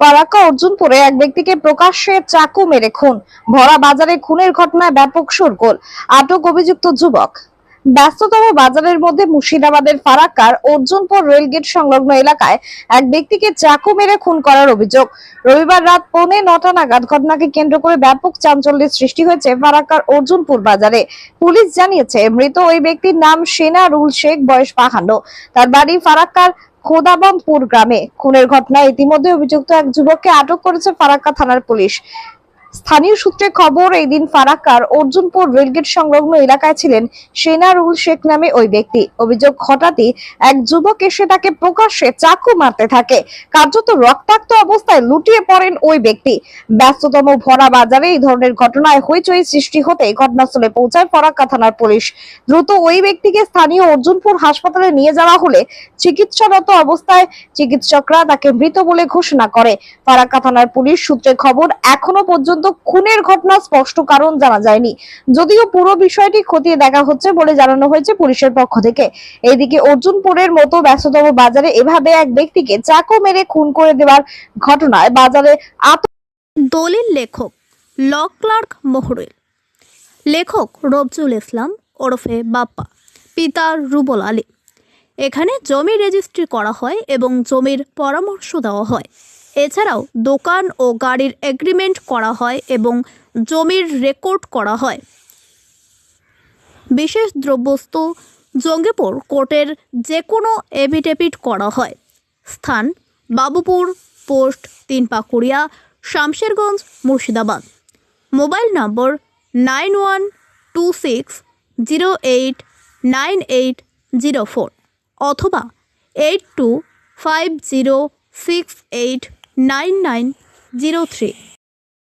ফারাক্কা অর্জুনপুরে এক ব্যক্তিকে প্রকাশ্যে চাকু মেরে খুন। ভরা বাজারে খুনের ঘটনায় ব্যাপক শোরগোল। আটক অভিযুক্ত যুবক। ব্যস্ততম বাজারের মধ্যে মুর্শিদাবাদের ফারাক্কার অর্জুনপুর রেলগেট সংলগ্ন এলাকায় এক ব্যক্তিকে চাকু মেরে খুন করার অভিযোগ। রবিবার রাত পৌনে নটা নাগাদ ঘটনাকে কেন্দ্র করে ব্যাপক চাঞ্চল্যের সৃষ্টি হয়েছে ফারাক্কার অর্জুনপুর বাজারে। পুলিশ জানিয়েছে, মৃত ওই ব্যক্তির নাম সেনা রুল শেখ, বয়স বাহান্ন। তার বাড়ি ফারাক্কার খোদাবন্দপুর গ্রামে খুনের ঘটনায় ইতিমধ্যে অভিযুক্ত এক যুবককে আটক করেছে ফারাক্কা থানার পুলিশ। স্থানীয় সূত্রে খবর এই দিন ফারাক্কার অর্জুনপুর রেলগেট সংলগ্ন এলাকায় ছিলেন সেনারুল শেখ নামে ওই ব্যক্তি। অভিযোগ, হঠাৎই এক যুবক এসে তাকে প্রকাশ্যে চাকু মারতে থাকে। কার্যত রক্তাক্ত অবস্থায় লুটিয়ে পড়েন ওই ব্যক্তি। ব্যস্ততম ভরা বাজারে এই ধরনের ঘটনায় হইচই সৃষ্টি হতে ঘটনাস্থলে পৌঁছায় ফরাক্কা থানার পুলিশ। দ্রুত ওই ব্যক্তিকে স্থানীয় অর্জুনপুর হাসপাতালে নিয়ে যাওয়া হলে চিকিৎসারত অবস্থায় চিকিৎসকরা তাকে মৃত বলে ঘোষণা করে। ফারাক্কা থানার পুলিশ সূত্রে খবর, এখনও পর্যন্ত খুনের ঘটনা স্পষ্ট কারণ জানা যায়নি। যদিও পুরো বিষয়টি খতিয়ে দেখা হচ্ছে বলে জানানো হয়েছে পুলিশের পক্ষ থেকে। এদিকে অর্জুনপুরের মতো ব্যস্ততম বাজারে এভাবে এক ব্যক্তিকে চাকু মেরে খুন করে দেওয়ার ঘটনায় বাজারে আত দলিল লেখক ল ক্লার্ক মোহরুল লেখক রবজুল ইসলাম ওরফে বাপ্পা, পিতা রুবল আলী। এখানে জমি রেজিস্ট্রি করা হয় এবং জমির পরামর্শ দেওয়া হয়। এছাড়াও দোকান ও গাড়ির এগ্রিমেন্ট করা হয় এবং জমির রেকর্ড করা হয়। বিশেষ দ্রব্যস্তু জঙ্গিপুর কোর্টের যে কোনো এভিডেভিট করা হয়। স্থান, বাবুপুর, পোস্ট তিন Pakuria Samserganj, Murshidabad. Mobile number nine one two six zero eight nine eight zero four অথবা eight two five zero six eight nine nine zero three